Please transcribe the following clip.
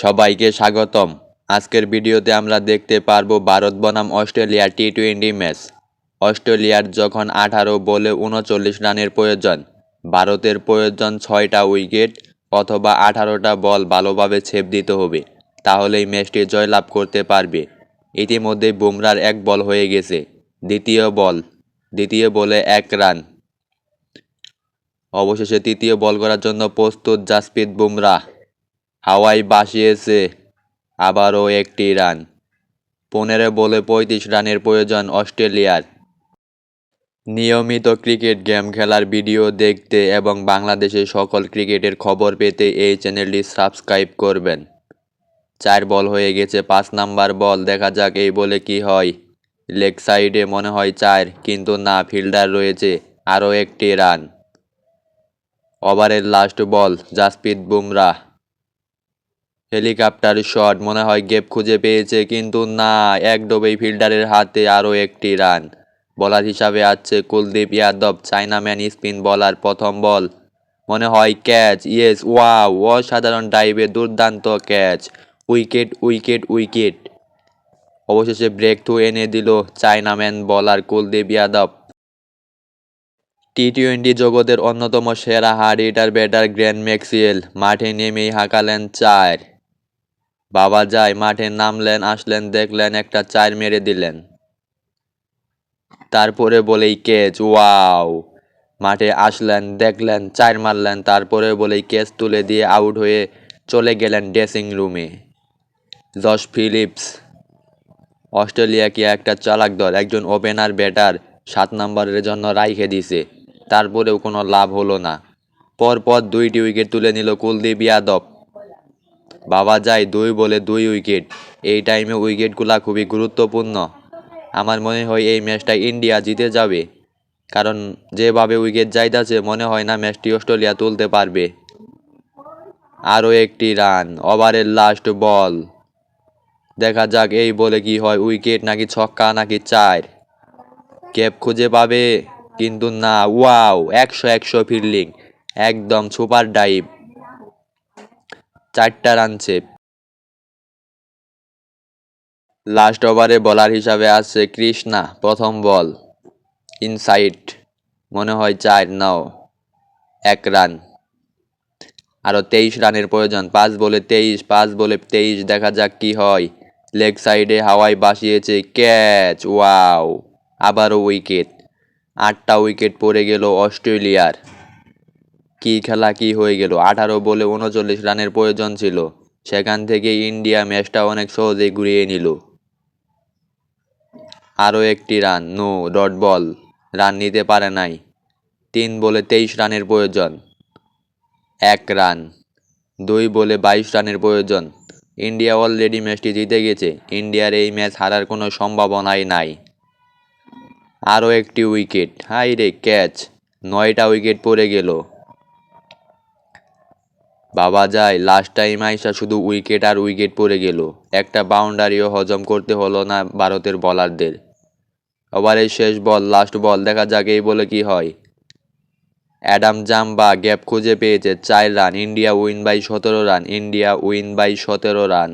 সবাইকে স্বাগতম। আজকের ভিডিওতে আমরা দেখতে পারব ভারত বনাম অস্ট্রেলিয়া টি টোয়েন্টি ম্যাচ। অস্ট্রেলিয়ার যখন আঠারো বলে উনচল্লিশ রানের প্রয়োজন, ভারতের প্রয়োজন ছয়টা উইকেট অথবা আঠারোটা বল ভালোভাবে ছেপ দিতে হবে, তাহলেই ম্যাচটি জয়লাভ করতে পারবে। ইতিমধ্যে বুমরার এক বল হয়ে গেছে, দ্বিতীয় বল, দ্বিতীয় বলে এক রান। অবশেষে তৃতীয় বল করার জন্য প্রস্তুত জাসপ্রীত বুমরাহ। হাওয়াই বাসিয়েছে আবারও একটি রান। পনেরো বলে পঁয়ত্রিশ রানের প্রয়োজন অস্ট্রেলিয়ার। নিয়মিত ক্রিকেট গেম খেলার ভিডিও দেখতে এবং বাংলাদেশের সকল ক্রিকেটের খবর পেতে এই চ্যানেলটি সাবস্ক্রাইব করবেন। চার বল হয়ে গেছে, পাঁচ নাম্বার বল। দেখা যাক এই বলে কি হয়। লেগ সাইডে মনে হয় চার, কিন্তু না, ফিল্ডার রয়েছে। আরও একটি রান। ওভারের last ball, Jasprit Bumrah. Helicopter shot, মনে হয় গেপ খুঁজে পেয়েছে, কিন্তু না এক ডোবেই ফিল্ডারের হাতে আরও একটি রান। বলার হিসাবে আছে কুলদীপ যাদব চাইনাম্যান স্পিন বলার, প্রথম বল। মনে হয় ক্যাচ, ইয়েস, ওয়াও, অসাধারণ ডাইভে দুর্দান্ত ক্যাচ। Wicket wicket wicket. অবশেষে ব্রেক থ্রু এনে দিল চাইনাম্যান বলার কুলদীপ যাদব। টি টোয়েন্টি জগতের অন্যতম সেরা hard hitter batter Glenn Maxwell মাঠে নেমেই হাঁকালেন চার। বাবা যায় মাঠে নামলেন, আসলেন, দেখলেন একটা চার মেরে দিলেন। তারপরে বলেই ক্যাচ ওয়াও। মাঠে আসলেন, দেখলেন, চার মারলেন। তারপরে বলেই ক্যাচ তুলে দিয়ে আউট হয়ে চলে গেলেন ড্রেসিং রুমে। জশ ফিলিপস অস্ট্রেলিয়াকে একটা চালাক দল? একজন ওপেনার, ব্যাটার, সাত নম্বরের জন্য রাইখে দিছে। তারপরেও কোনো লাভ হলো না। পরপর দুইটি উইকেট তুলে নিল কুলদীপ যাদব বাবা যায় দুই বলে দুই উইকেট। এই টাইমে উইকেটগুলা খুবই গুরুত্বপূর্ণ। আমার মনে হয় এই ম্যাচটা ইন্ডিয়া জিতে যাবে। কারণ যেভাবে উইকেট যাইতাছে, মনে হয় না ম্যাচটি অস্ট্রেলিয়া তুলতে পারবে। আরও একটি রান, ওভারের লাস্ট বল দেখা যাক এই বলে কি হয়, উইকেট নাকি ছক্কা নাকি চার। ক্যাপ খুঁজে পাবে, কিন্তু না, ওয়াও, একশো একশো ফিল্ডিং। একদম সুপার ডাইভ চারটা রান সেভ লাস্ট ওভারে বলার হিসাবে আছে কৃষ্ণা, প্রথম বল। ইনসাইড মনে হয় চার, নাও, এক রান আরও তেইশ রানের প্রয়োজন, পাঁচ বলে তেইশ, পাঁচ বলে তেইশ, দেখা যাক কি হয়। লেগ সাইডে হাওয়াই বাসিয়েছে ক্যাচ ওয়াও আবারও উইকেট আটটা উইকেট পড়ে গেল অস্ট্রেলিয়ার। কি খেলা কি হয়ে গেল? আঠারো বলে উনচল্লিশ রানের প্রয়োজন ছিল। সেখান থেকে ইন্ডিয়া ম্যাচটা অনেক সহজেই ঘুরিয়ে নিল। আরও একটি run, no, dot ball. Run নিতে পারে নাই। তিন বলে তেইশ রানের প্রয়োজন। এক রান। দুই বলে বাইশ রানের প্রয়োজন। ইন্ডিয়া অলরেডি ম্যাচটি জিতে গেছে। ইন্ডিয়ার এই ম্যাচ হারার কোনো সম্ভাবনাই নাই। আরও একটি উইকেট। হাই রে, ক্যাচ। নয়টা উইকেট পড়ে গেল। বাবা যায় লাস্ট টাইম আইসা শুধু উইকেট আর উইকেট পড়ে গেল। একটা বাউন্ডারিও হজম করতে হলো না ভারতের বলারদের ওভারের শেষ বল লাস্ট বল দেখা যাক এই বলে কি হয়। অ্যাডাম জাম্বা গ্যাপ খুঁজে পেয়েছে, চার রান ইন্ডিয়া উইন বাই সতেরো রান ইন্ডিয়া উইন বাই সতেরো রান